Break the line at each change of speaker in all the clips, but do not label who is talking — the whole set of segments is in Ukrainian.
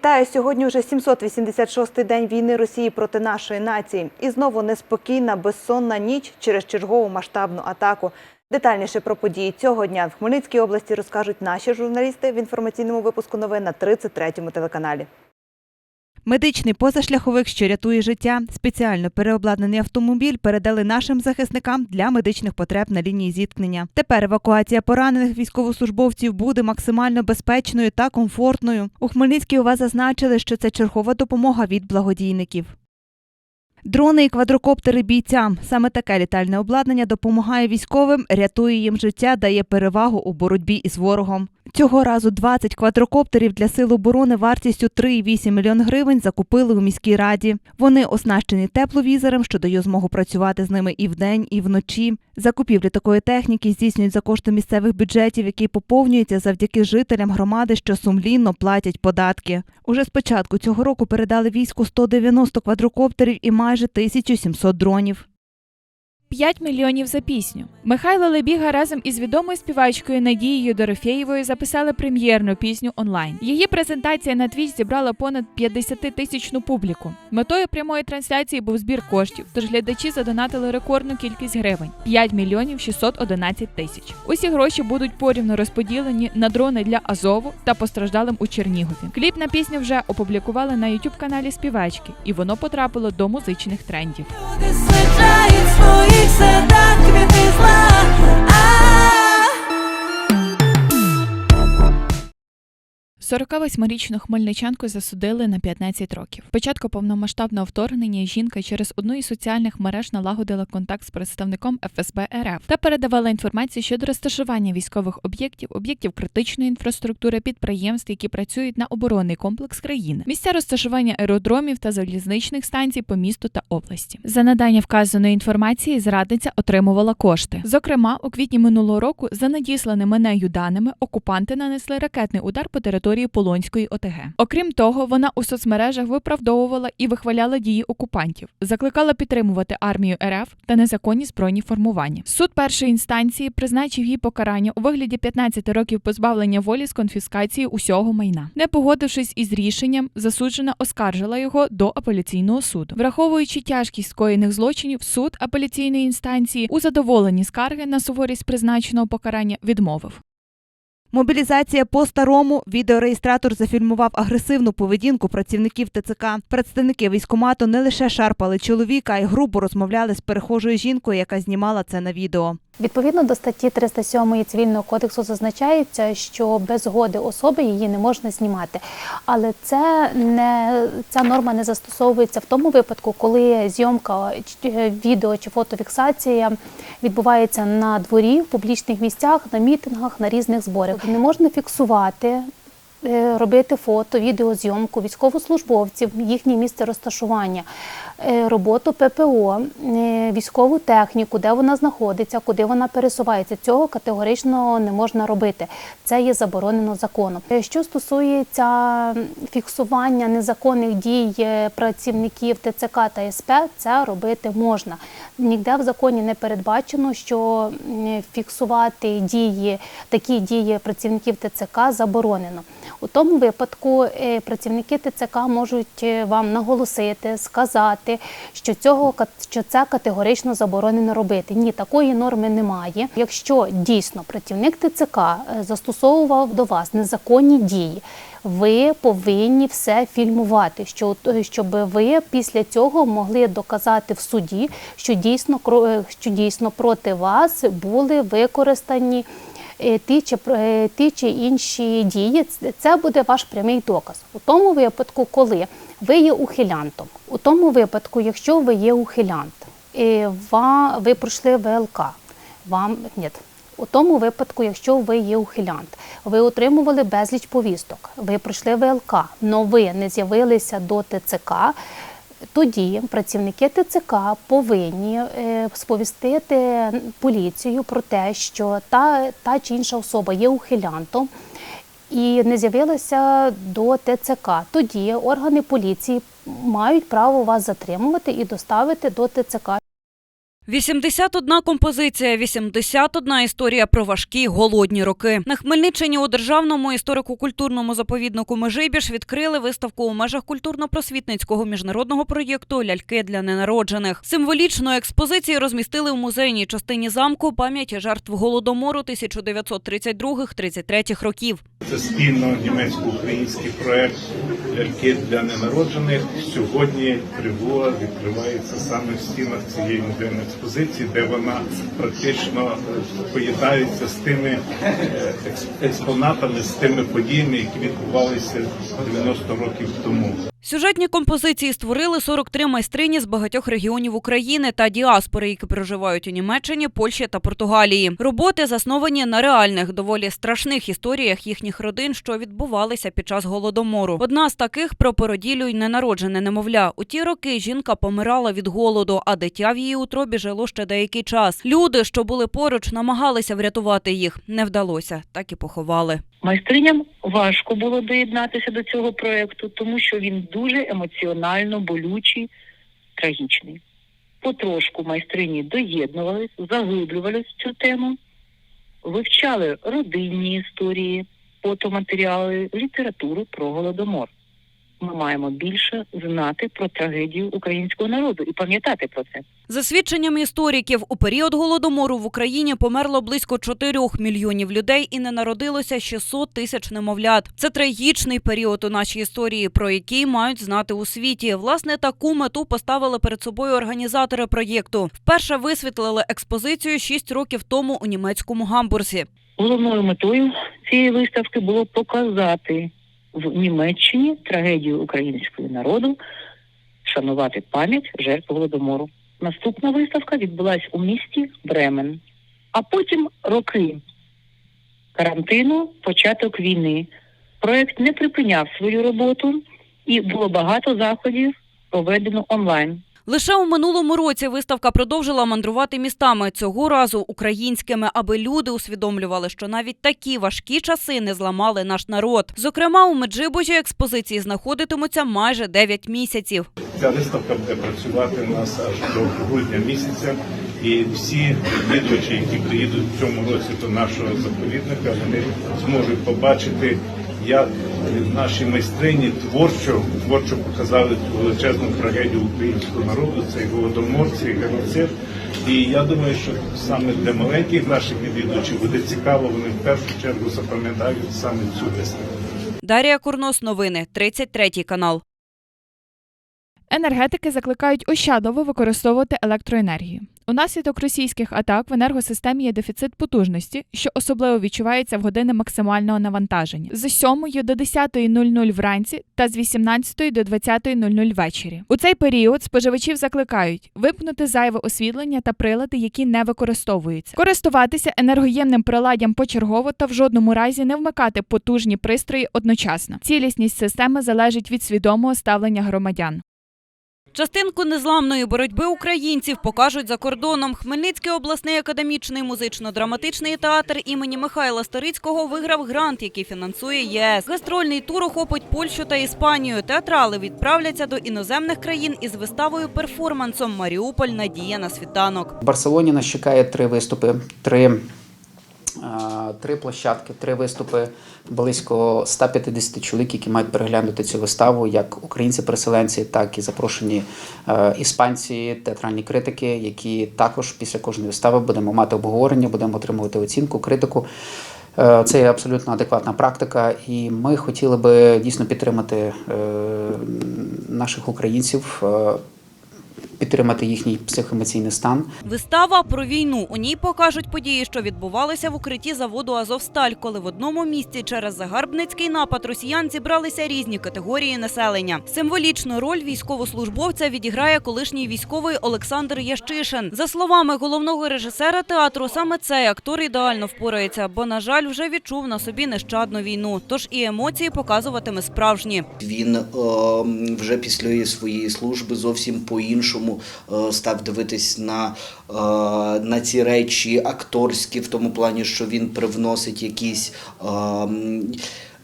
Вітаю сьогодні. Вже 786-й день війни Росії проти нашої нації. І знову неспокійна, безсонна ніч через чергову масштабну атаку. Детальніше про події цього дня в Хмельницькій області розкажуть наші журналісти в інформаційному випуску новин на 33-му телеканалі. Медичний позашляховик, що рятує життя, спеціально переобладнаний автомобіль передали нашим захисникам для медичних потреб на лінії зіткнення. Тепер евакуація поранених військовослужбовців буде максимально безпечною та комфортною. У Хмельницькій ОВА зазначили, що це чергова допомога від благодійників. Дрони і квадрокоптери бійцям. Саме таке літальне обладнання допомагає військовим, рятує їм життя, дає перевагу у боротьбі із ворогом. Цього разу 20 квадрокоптерів для сил оборони вартістю 3,8 мільйон гривень закупили у міській раді. Вони оснащені тепловізором, що дає змогу працювати з ними і вдень, і вночі. Закупівлі такої техніки здійснюють за кошти місцевих бюджетів, які поповнюються завдяки жителям громади, що сумлінно платять податки. Уже з початку цього року передали війську 190 квадрокоптерів і майже 1700 дронів.
5 мільйонів за пісню. Михайло Лебіга разом із відомою співачкою Надією Дорофєєвою записали прем'єрну пісню онлайн. Її презентація на Twitch зібрала понад 50-тисячну публіку. Метою прямої трансляції був збір коштів, тож глядачі задонатили рекордну кількість гривень 5 мільйонів 611 тисяч. Усі гроші будуть порівно розподілені на дрони для Азову та постраждалим у Чернігові. Кліп на пісню вже опублікували на youtube каналі співачки, і воно потрапило до музичних трендів.
Люди саджають в своїх
48-річну хмельничанку засудили на 15 років. Початку повномасштабного вторгнення жінка через одну із соціальних мереж налагодила контакт з представником ФСБ РФ та передавала інформацію щодо розташування військових об'єктів, об'єктів критичної інфраструктури, підприємств, які працюють на оборонний комплекс країни, місця розташування аеродромів та залізничних станцій по місту та області. За надання вказаної інформації зрадниця отримувала кошти. Зокрема, у квітні минулого року за надісланими нею даними окупанти нанесли ракетний удар по території Полонської ОТГ. Окрім того, вона у соцмережах виправдовувала і вихваляла дії окупантів, закликала підтримувати армію РФ та незаконні збройні формування. Суд першої інстанції призначив їй покарання у вигляді 15 років позбавлення волі з конфіскації усього майна. Не погодившись із рішенням, засуджена оскаржила його до апеляційного суду. Враховуючи тяжкість скоєних злочинів, суд апеляційної інстанції у задоволенні скарги на суворість призначеного покарання відмовив.
Мобілізація по старому відеореєстратор зафільмував агресивну поведінку працівників ТЦК. Представники військкомату не лише шарпали чоловіка, а й грубо розмовляли з перехожою жінкою, яка знімала це на відео.
Відповідно до статті 307 цивільного кодексу зазначається, що без згоди особи її не можна знімати. Але це не ця норма не застосовується в тому випадку, коли зйомка чи- відео чи фотофіксація відбувається на дворі, в публічних місцях, на мітингах, на різних зборах. Не можна фіксувати. е, Робити фото, відеозйомку військовослужбовців, їхнє місце розташування, е, роботу ППО, е, військову техніку, де вона знаходиться, куди вона пересувається. Цього категорично не можна робити. Це є заборонено законом. Е, Що стосується фіксування незаконних дій е, працівників ТЦК та СП, це робити можна. Ніде в законі не передбачено, що фіксувати дії, такі дії працівників ТЦК заборонено. У тому випадку е, працівники ТЦК можуть е, вам наголосити, сказати, що цього що це категорично заборонено робити. Ні, такої норми немає. Якщо дійсно працівник ТЦК е, застосовував до вас незаконні дії. Ви повинні все фільмувати, що, щоб ви після цього могли доказати в суді, що дійсно е, що дійсно проти вас були використані е, ті чи, е, ті чи інші дії. Це буде ваш прямий доказ. У тому випадку, коли ви є ухилянтом, у тому випадку, якщо ви є ухилянт, ва- ви пройшли ВЛК, вам ні. У тому випадку, якщо ви є ухилянт, ви отримували безліч повісток, ви пройшли ВЛК, але ви не з'явилися до ТЦК, тоді працівники ТЦК повинні е, сповістити поліцію про те, що та, та чи інша особа є ухилянтом і не з'явилася до ТЦК. Тоді органи поліції мають право вас затримувати і доставити до ТЦК.
81 композиція, 81 історія про важкі голодні роки. На Хмельниччині у державному історико-культурному заповіднику Межибіж відкрили виставку у межах культурно-просвітницького міжнародного проєкту Ляльки для ненароджених. Символічно експозиції розмістили в музейній частині замку пам'ять жертв голодомору 1932-33 років.
Це спільно німецько-український проект ляльки для ненароджених. Сьогодні Кривула відкривається саме в стінах цієї музейної експозиції, де вона практично е, поєднається з тими е, експонатами, з тими подіями, які відбувалися 90 років тому.
Сюжетні композиції створили 43 майстрині з багатьох регіонів України та діаспори, які проживають у Німеччині, Польщі та Португалії. Роботи засновані на реальних, доволі страшних історіях їхніх родин, що відбувалися під час голодомору. Одна з таких про породілю й ненароджене немовля. У ті роки жінка помирала від голоду, а дитя в її утробі жило ще деякий час. Люди, що були поруч, намагалися врятувати їх. Не вдалося, так і поховали.
Майстриням важко було доєднатися до цього проєкту, тому що він дуже емоціонально болючий, трагічний. Потрошку майстрині доєднувались, заглиблювались в цю тему, вивчали родинні історії, фотоматеріали, літературу про голодомор. Ми маємо більше знати про трагедію українського народу і пам'ятати про це.
За свідченнями істориків, у період голодомору в Україні померло близько 4 мільйонів людей і не народилося 600 тисяч немовлят. Це трагічний період у нашій історії, про який мають знати у світі. Власне, таку мету поставили перед собою організатори проєкту. Вперше висвітлили експозицію 6 років тому у німецькому гамбурзі.
Головною метою цієї виставки було показати в Німеччині трагедію українського народу, шанувати пам'ять жертв голодомору. Наступна виставка відбулася у місті Бремен, а потім роки карантину, початок війни. Проект не припиняв свою роботу, і було багато заходів проведено онлайн.
Лише у минулому році виставка продовжила мандрувати містами цього разу українськими, аби люди усвідомлювали, що навіть такі важкі часи не зламали наш народ. Зокрема, у Меджибужі експозиції знаходитимуться майже 9 місяців.
Ця виставка буде працювати у нас аж до грудня місяця. І всі відвідувачі, які приїдуть в цьому році до нашого заповідника, вони зможуть побачити, як наші майстрині творчо, творчо показали цю величезну трагедію українського народу, цей голодомор, цей геноцид. І я думаю, що саме для маленьких наших відвідувачів буде цікаво, вони в першу чергу запам'ятають саме цю виставку.
Дарія Курнос, новини, 33 канал.
Енергетики закликають ощадливо використовувати електроенергію. Унаслідок російських атак в енергосистемі є дефіцит потужності, що особливо відчувається в години максимального навантаження з 7 до 10.00 вранці та з 18 до 20.00 ввечері. У цей період споживачів закликають вимкнути зайве освітлення та прилади, які не використовуються, користуватися енергоємним приладдям почергово та в жодному разі не вмикати потужні пристрої одночасно. Цілісність системи залежить від свідомого ставлення громадян.
Частинку незламної боротьби українців покажуть за кордоном. Хмельницький обласний академічний музично-драматичний театр імені Михайла Старицького виграв грант, який фінансує ЄС. Гастрольний тур охопить Польщу та Іспанію. Театрали відправляться до іноземних країн із виставою перформансом Маріуполь Надія на світанок.
В Барселоні нас чекає три виступи, три, три площадки, три виступи, близько 150 чоловік, які мають переглянути цю виставу, як українці-переселенці, так і запрошені е, іспанці, театральні критики, які також після кожної вистави будемо мати обговорення, будемо отримувати оцінку, критику. Е, Це є абсолютно адекватна практика, і ми хотіли би дійсно підтримати е, наших українців, підтримати їхній психоемоційний стан.
Вистава про війну. У ній покажуть події, що відбувалися в укритті заводу Азовсталь, коли в одному місці через загарбницький напад росіян зібралися різні категорії населення. Символічну роль військовослужбовця відіграє колишній військовий Олександр Ящишин. За словами головного режисера театру, саме цей актор ідеально впорається, бо, на жаль, вже відчув на собі нещадну війну. Тож і емоції показуватиме справжні.
Він е, вже після своєї служби зовсім по-іншому е, став дивитись на, е, на ці речі акторські, в тому плані, що він привносить якісь.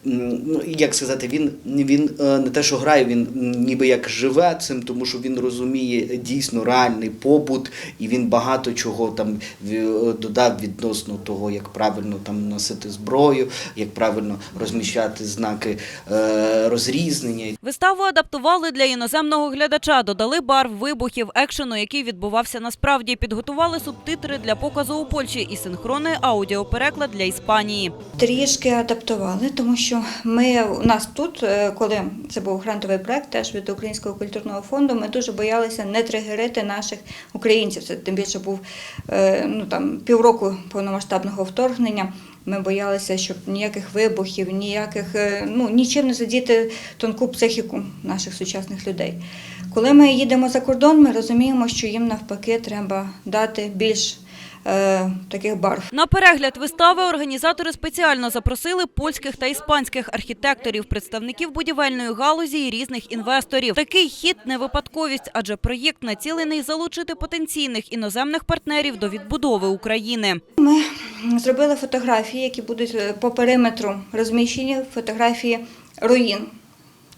Е, ну як сказати, він, він е, не те, що грає, він ніби як живе цим, тому що він розуміє дійсно реальний побут, і він багато чого там в- додав відносно того, як правильно там носити зброю, як правильно розміщати знаки е, розрізнення
Виставу адаптували для іноземного глядача, додали барв, вибухів, екшену, який відбувався насправді. Підготували субтитри для показу у Польщі і синхронний аудіопереклад для Іспанії.
Трішки адаптували, тому що ми у нас тут, е, коли це був грантовий проект, теж від Українського культурного фонду, ми дуже боялися не тригерити наших українців. Це тим більше був е, ну там півроку повномасштабного вторгнення. Ми боялися, щоб ніяких вибухів, ніяких е, ну нічим не задіти тонку психіку наших сучасних людей. Коли ми їдемо за кордон, ми розуміємо, що їм навпаки треба дати більш таких барв.
На перегляд вистави організатори спеціально запросили польських та іспанських архітекторів, представників будівельної галузі і різних інвесторів. Такий хід не випадковість, адже проєкт націлений залучити потенційних іноземних партнерів до відбудови України.
Ми зробили фотографії, які будуть е, по периметру розміщені, фотографії руїн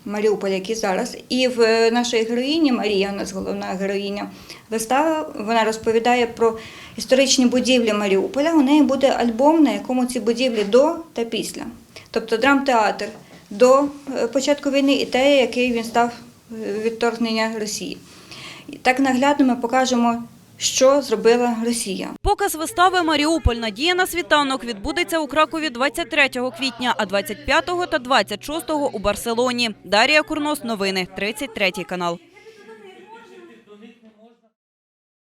Маріуполя, які зараз. І в е, нашої героїні Марія, у нас головна героїня вистава, вона розповідає про історичні будівлі Маріуполя. У неї буде альбом, на якому ці будівлі до та після. Тобто драмтеатр до е, початку війни і те, який він став е, від вторгнення Росії. І Так наглядно ми покажемо, що зробила Росія.
Показ вистави Маріуполь Надія на світанок відбудеться у Кракові 23 квітня, а 25 та 26 у Барселоні. Дарія Курнос, новини, 33 канал.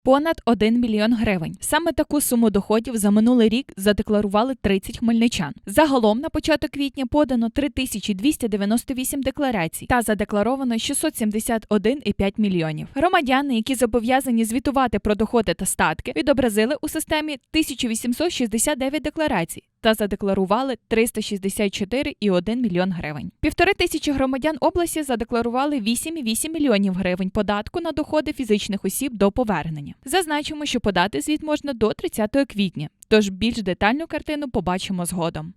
Понад 1 мільйон гривень. Саме таку суму доходів за минулий рік задекларували 30 хмельничан. Загалом на початок квітня подано 3298 декларацій та задекларовано 671,5 мільйонів. Громадяни, які зобов'язані звітувати про доходи та статки, відобразили у системі 1869 декларацій. Та задекларували 364,1 мільйон гривень. Півтори тисячі громадян області задекларували 8,8 мільйонів гривень податку на доходи фізичних осіб до повернення. Зазначимо, що подати звіт можна до 30 квітня, тож більш детальну картину побачимо згодом.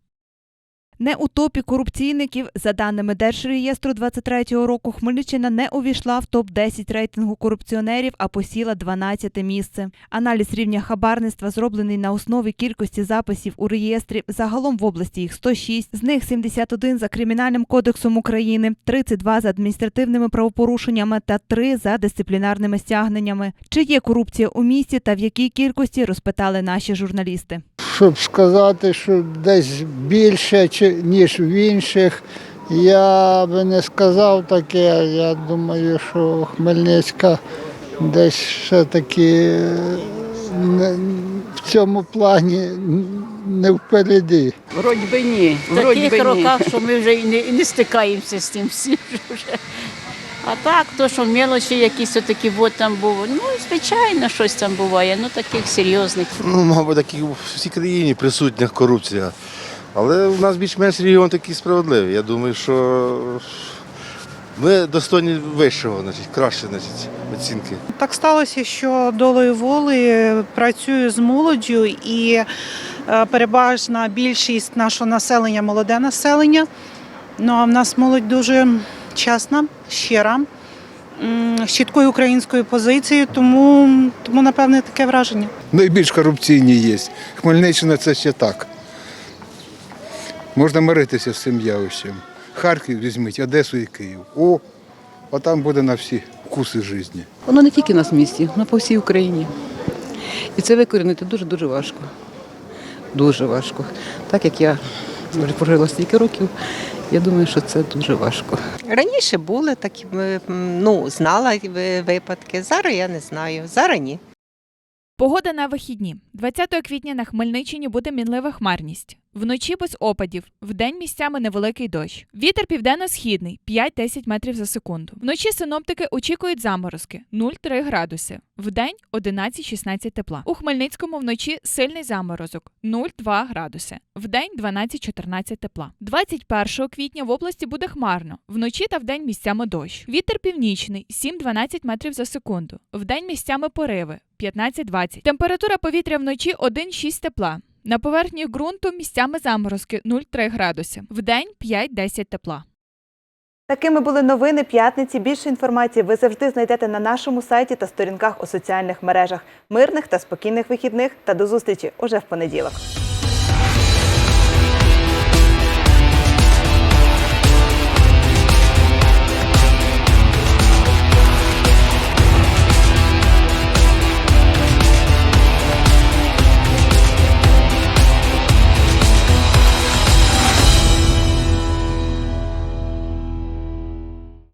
Не у топі корупційників, за даними Держреєстру 23-го року, Хмельниччина не увійшла в топ-10 рейтингу корупціонерів, а посіла 12-те місце. Аналіз рівня хабарництва зроблений на основі кількості записів у реєстрі. Загалом в області їх 106, з них 71 за Кримінальним кодексом України, 32 за адміністративними правопорушеннями та 3 за дисциплінарними стягненнями. Чи є корупція у місті та в якій кількості розпитали наші журналісти.
Щоб сказати, що десь більше, ніж в інших, я би не сказав таке. Я думаю, що Хмельницька десь все-таки е, не- в цьому плані не впереді.
Вроді би ні.
В таких
би ні.
роках, що ми вже і не, і не стикаємося з тим всім. Вже. А так, то, що мелочі якісь такі от там було, ну, звичайно, щось там буває, ну таких серйозних.
Ну, мабуть, так і в всій країні присутня корупція. Але у нас більш-менш регіон такий справедливий. Я думаю, що ми достойні вищого, значить, краще значить, оцінки.
Так сталося, що долею воли працюю з молоддю і е, переважна більшість нашого населення молоде населення. Ну а в нас молодь дуже чесна, щира, з чіткою українською позицією, тому, тому напевне таке враження.
Найбільш корупційні є. Хмельниччина це ще так. Можна миритися з цим явищем. Харків візьміть, Одесу і Київ. О, а там буде на всі вкуси житті.
Воно не тільки в нас в місті, воно по всій Україні. І це викорінити дуже-дуже важко. Дуже важко. Так як я прожила стільки років, я думаю, що це дуже важко.
Раніше були такі, ну, знала випадки. Зараз я не знаю. Зараз ні.
Погода на вихідні. 20 квітня на Хмельниччині буде мінлива хмарність. Вночі без опадів, вдень місцями невеликий дощ. Вітер південно-східний 5-10 метрів за секунду. Вночі синоптики очікують заморозки 0,3 градуси. Вдень 11-16 тепла. У Хмельницькому вночі сильний заморозок 0,2 градуси. Вдень 12-14 тепла. 21 квітня в області буде хмарно. Вночі та вдень місцями дощ. Вітер північний 7-12 метрів за секунду. Вдень місцями пориви 15-20. Температура повітря вночі 1-6 тепла. На поверхні ґрунту місцями заморозки 0,3 градуси. Вдень 5-10 тепла.
Такими були новини п'ятниці. Більше інформації ви завжди знайдете на нашому сайті та сторінках у соціальних мережах. Мирних та спокійних вихідних та до зустрічі уже в понеділок.